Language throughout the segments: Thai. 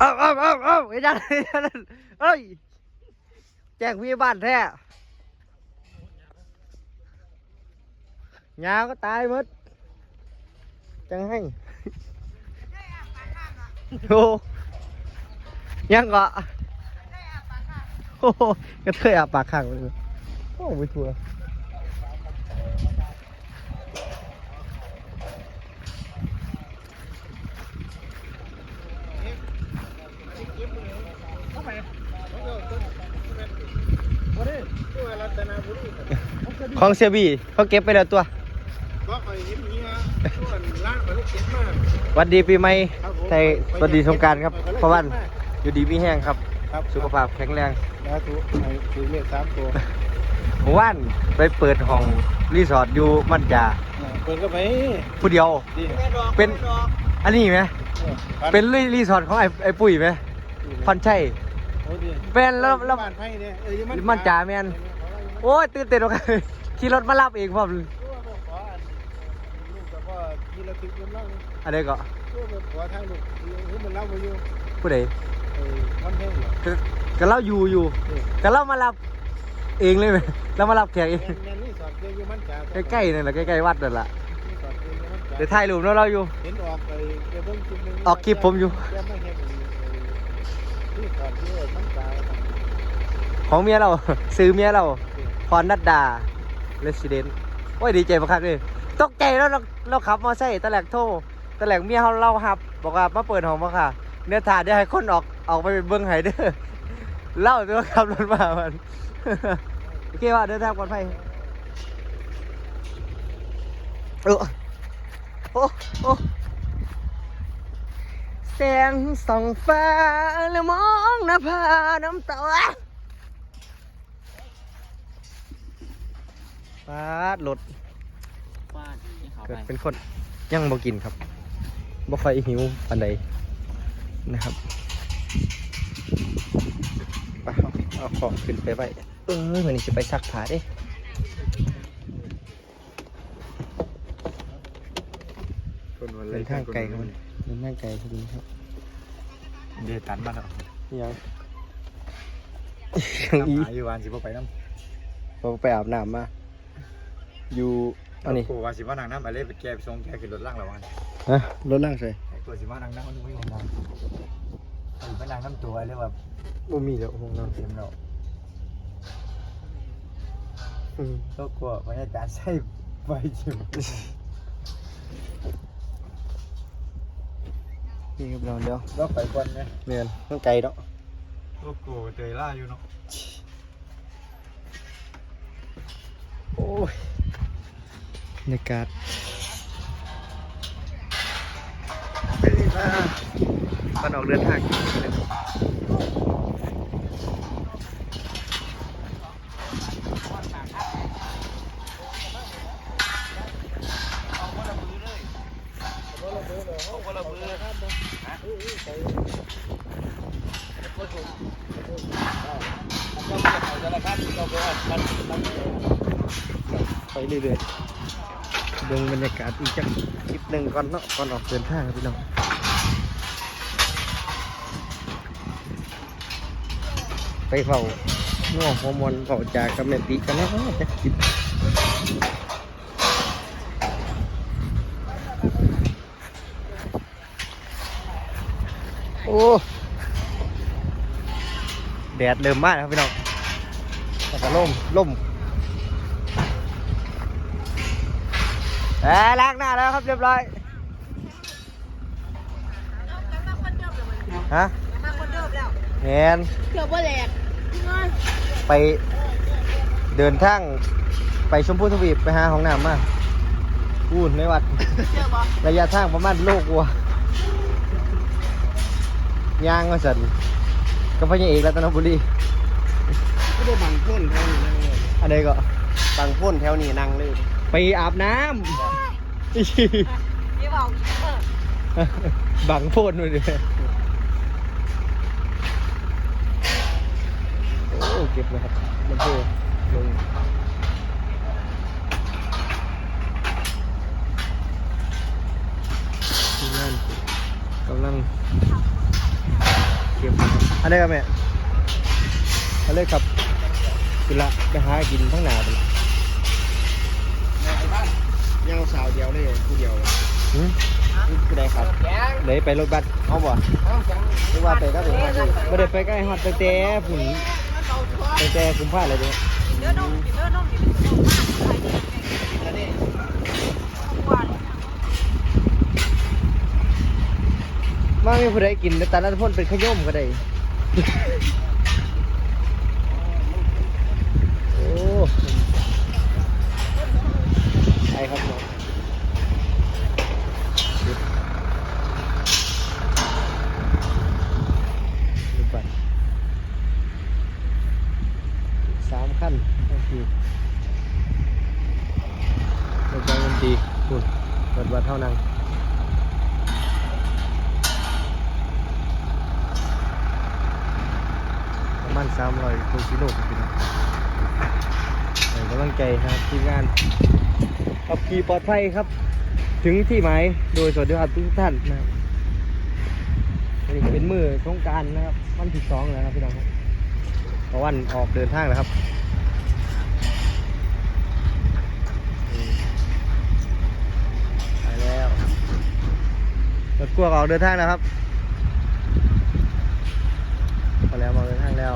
เอาเอาเอาเอาไอ้ยันไอ้ยันเอ้ยแจ้งมีบ้านแท้ยาวก็ตายหมดจังให้โอ้ยังก็โอ้โหกระเทยอาปากข้างเลยโอ้ไม่ทัว ของเสียบีเขาเก็บไปแล้วตัวก็คอยเห็นเนี้ยส่วนร้านคอยลูกเก็บมากหวันดีปีใหม่ครับผมไทยสวัสดีสงกรารครับเพราะวันอยู่ดีมีแห้งครับครับ สุขภาพแข็งแรงนะทุกไอ้ถือเลขสามตัวเมื่อวานไปเปิดห้องรีสอร์ทอยู่มันจาเปิดก็ไปผู้เดียวดิเป็นอันนี้ไหมเป็นรีสอร์ทของไอ้ไอ้ปุ้ยไหมพันชัยเป็นแล้วแล้วบ้านไผ่เนี่ยเอออยู่มันจ่าแม่น โอ้ยตื่นเต้นมากขี่รถมารับเองพร้อมลูกกับพ่อที่เราติดเงินเล่าอันนี้ก็ลูกกับขอทางลูกคือมันเล่าไปอยู่ผู้ใดเออมันแห้งเหรอก็ก็เล่าอยู่อยู่ก็เล่ามารับเองเลยไหมเรามารับแขกเองแมนนี่สอดเกยอยู่มันจ่าใกล้ๆนั่นแหละใกล้ๆวัดนั่นแหละนี่สอดเกยอยู่มันจ่าเดี๋ยวถ่ายรูปแล้วเราอยู่ เห็นออกไปไปเบิ่งคลิปหนึงออกคลิปผมอยู่แกไม่เห็นที่สอดเกยมันจ่าของเมียเราซื้อเมียเรา พรนัดดาเรสซิเดนต์โอ้ยดีใจมากเลยตกใจแล้วเราเราขับมอไซค์ตะแหลกโทรตะแหลกเมียเขาเล่าหับ บอกว่ามาเปิดห้องมาค่ะ เนื้อถายเดี๋ยวให้คนออกออกไปเบิ้องไห้เด้อเล่าตัวขับรถมามันโอเคว่าเดินทางปลอดภัยเออโอ้โอ้แสงส่องฟ้าแล้วมองหน้าผาน้ำตา ฟาดรถฟาดนี่เขาเกิดไปเป็นคนยังบ่กินครับบ่ค่อยหิวปานใดนะครับไปเอาเอาของขึ้นไปไว้เออวันนี้จะไปซักผ้าเด้เดินทางไกลครับมันเดินทางไกลพอดีครับเดือดตันมาแล้วยังยังอีหาอยู่วานสิบ่ไปน้ำเราไปอาบน้ำมา อยู่อันนี้กูว่าสิว่านางน้ำไปเลยไปแกไปส่งแกขึ้นรถล่างละวันฮะรถล่างใส่ไอ้ตัวสิว่านางน้ำมันไม่ของนางไอ้ไปนางน้ำตัวเรียกว่าบ่มีแล้วห้องน้เต็มแล้วำอืมก็กลัวบรรยากาศใช่ไปจิ๋วนี่ครับเราเดี๋ยวก็ไปก่อนไหมเมียนต้องไกลเนาะก็กลัวเตยล่าอยู่เนาะโอ้ย บรรยากาศเป็นมามันออกเดินทางไปเรื่อยๆ เบิ่งบรรยากาศอีกจักคลิปหนึ่งก่อนเนาะก่อนออกเดินทางครับพี่น้องไปเฝ้าน่วงฮอร์โมนเฝ้าจากกับแม่ปีกันนะจะคิดโอ้แดดเริ่มมากแล้วครับพี่น้องแล้วก็ล่มล่ม เอ้ยล้างหน้าแล้วครับเรียบร้อยฮะแมนเกือบว่าแหลกพี่น้อยไปเดินทางไปชมพูทวีปไปหาห้องน้ำมาพูดในวัดเจอบ่ระยะทางประมาณโลกวัวยางมาสันก็พญาเอกรัตนบุรีก็ได้บังพ่นแถวนี้นั่งเลยอันใดก็บังพ่นแถวนี้นั่งเลย ไปอาบน้ำพี่บอกเออบังโพดนู่นดิโอ้เก็บเลยครับมันโพลงทีมงานกำลังเก็บนะครับอันนี้ครับแม่เอาเลยครับกินละไปหากินทั้งหนาไปยั ยังสาวเดียวเลยผู้เดียวหืมผู้ใดครับเลยไปรถบัสเอาบ่หรือว่าไปก็ถึงไม่ได้ไปใกล้ฮอดตั้งแต่ผุนตั้งแต่คุมผ้าเลยเด้อเนื้อนมกินเนื้อนมกินเนื้อนมมากมามีผู้ใดกินแต่ละพ่นเป็นขย่มก็ได้ โอ้ไอครับน้องดูบัตรสามขั้น โอเครถจักรยานดีคุณรถบัตรเท่านั้นประมาณสามร้อยกิโลครับพี่น้องให้กำลังใจครับทีมงานขับขี่ปลอดภัยครับ ถึงที่หมายโดยสวัสดิภาพทุกท่านนะครับนนี้เป็นมือสงการนะครับ วันที่สองแล้วครับพี่น้องครับเพราะวันออกเดินทางแล้วครับนี่ไปแล้วรถก ลัวออกเดินทางแล้วครับพอแล้วมาเดินทางแล้ว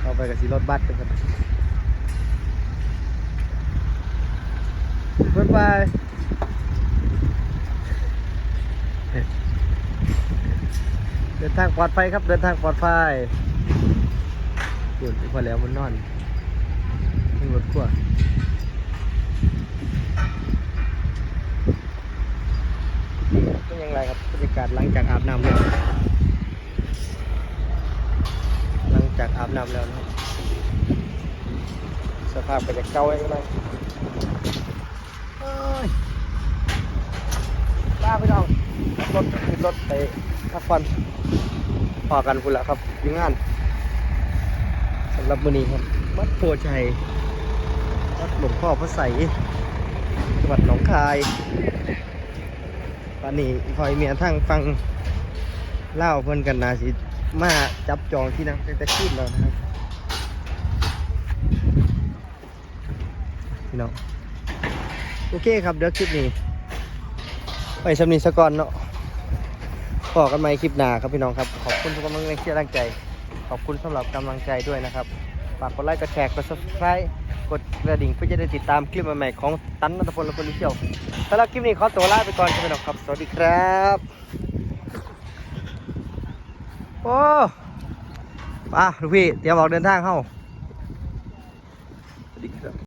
เราไปกับสีรถบัสกันครับรถไปเดินทางปลอดภัยครับ เดินทางปลอดภัยปุ่พอแล้วมันนอนขึ้นรถกลัวเป็นยังไงครับบรรยากาศหลังจากอาบน้ำแล้ว หลังจากอาบน้ำแล้วนะสภาพก็จะเก่าเองเลยเอ้ยป้าพี่น้องรถขึ้นรถไปพักผ่อนพอกันพุ่นละครับอยุ่งงานสำหรับมื้อนี้ครับวัดโพชัยวัดหลวงพ่อพระใสจังหวัดหนองคาย ตอนนี้คอยเมียทั้งฟังเล่าเพิ่นกันนาสิมาจับจองที่นั่งแต่ขึ้นแล้วนะครับพี่น้องโอเคครับเดี๋ยวคลิปนี้ไปสำนีสกอนเนาะพอกันใหมคลิปหน้าครับพี่น้องครับ ขอบคุณทุกกำลังใจร่างใจ ขอบคุณสำหรับกำลังใจด้วยนะครับ ฝากกดไลค์กดแชร์กด subscribe กดกระดิ่งเพื่อจะได้ติดตามคลิปใหม่ๆของตันนัทพลและคนที่เที่ยวสำหรับคลิปนี้ขอตัวลาไปก่อนครับพี่น้องครับ สวัสดีครับโอ้ป่ะลูกพี่เตรียมออกเดินทางเข้า